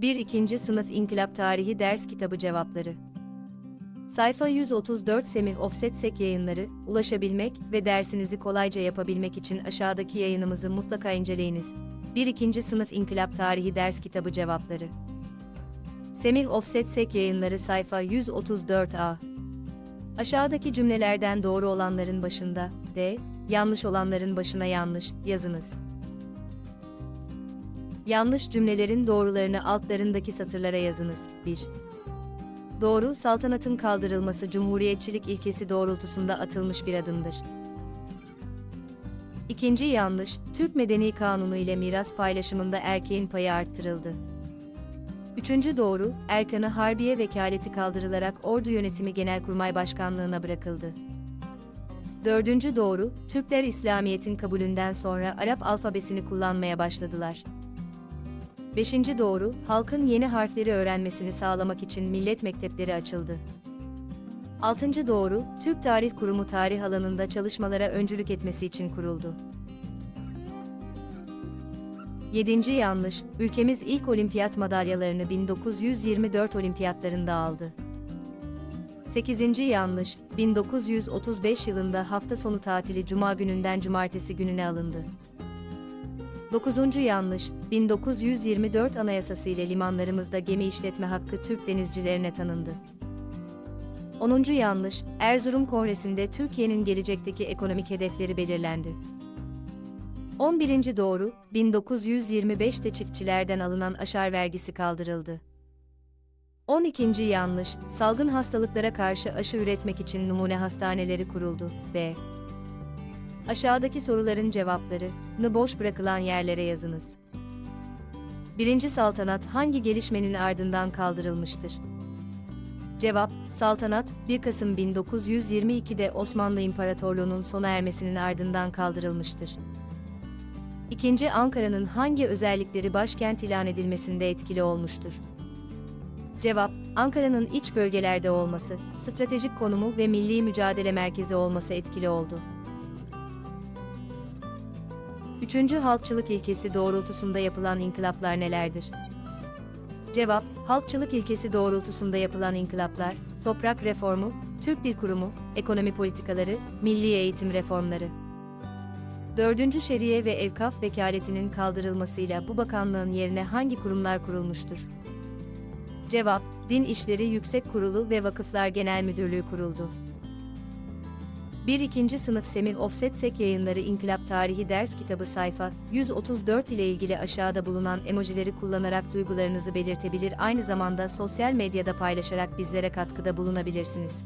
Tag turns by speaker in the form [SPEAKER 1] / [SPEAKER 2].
[SPEAKER 1] 1. 2. Sınıf İnkılap Tarihi Ders Kitabı Cevapları Sayfa 134 Semih Offset Sek yayınları, ulaşabilmek ve dersinizi kolayca yapabilmek için aşağıdaki yayınımızı mutlaka inceleyiniz. 1. 2. Sınıf İnkılap Tarihi Ders Kitabı Cevapları Semih Offset Sek yayınları sayfa 134a Aşağıdaki cümlelerden doğru olanların başında D, yanlış olanların başına yanlış yazınız. Yanlış cümlelerin doğrularını altlarındaki satırlara yazınız. 1. Doğru, saltanatın kaldırılması cumhuriyetçilik ilkesi doğrultusunda atılmış bir adımdır. İkinci yanlış, Türk Medeni Kanunu ile miras paylaşımında erkeğin payı arttırıldı. Üçüncü doğru, Erkan'ı Harbiye vekaleti kaldırılarak Ordu Yönetimi Genelkurmay Başkanlığına bırakıldı. Dördüncü doğru, Türkler İslamiyet'in kabulünden sonra Arap alfabesini kullanmaya başladılar. Beşinci doğru, halkın yeni harfleri öğrenmesini sağlamak için millet mektepleri açıldı. Altıncı doğru, Türk Tarih Kurumu tarih alanında çalışmalara öncülük etmesi için kuruldu. Yedinci yanlış, ülkemiz ilk olimpiyat madalyalarını 1924 olimpiyatlarında aldı. 8. yanlış, 1935 yılında hafta sonu tatili cuma gününden cumartesi gününe alındı. 9. yanlış, 1924 Anayasası ile limanlarımızda gemi işletme hakkı Türk denizcilerine tanındı. 10. yanlış, Erzurum Kongresi'nde Türkiye'nin gelecekteki ekonomik hedefleri belirlendi. 11. doğru, 1925'te çiftçilerden alınan aşar vergisi kaldırıldı. 12. yanlış, salgın hastalıklara karşı aşı üretmek için numune hastaneleri kuruldu. B. Aşağıdaki soruların cevaplarını boş bırakılan yerlere yazınız. 1. Saltanat hangi gelişmenin ardından kaldırılmıştır? Cevap, saltanat, 1 Kasım 1922'de Osmanlı İmparatorluğu'nun sona ermesinin ardından kaldırılmıştır. İkinci Ankara'nın hangi özellikleri başkent ilan edilmesinde etkili olmuştur? Cevap, Ankara'nın iç bölgelerde olması, stratejik konumu ve milli mücadele merkezi olması etkili oldu. Üçüncü halkçılık ilkesi doğrultusunda yapılan inkılaplar nelerdir? Cevap, halkçılık ilkesi doğrultusunda yapılan inkılaplar, toprak reformu, Türk Dil Kurumu, ekonomi politikaları, milli eğitim reformları. Dördüncü Şeriye ve Evkaf vekaletinin kaldırılmasıyla bu bakanlığın yerine hangi kurumlar kurulmuştur? Cevap, Din İşleri Yüksek Kurulu ve Vakıflar Genel Müdürlüğü kuruldu. 1. 2. Sınıf Semih Offset Sek Yayınları İnkılap Tarihi Ders Kitabı sayfa 134 ile ilgili aşağıda bulunan emojileri kullanarak duygularınızı belirtebilir aynı zamanda sosyal medyada paylaşarak bizlere katkıda bulunabilirsiniz.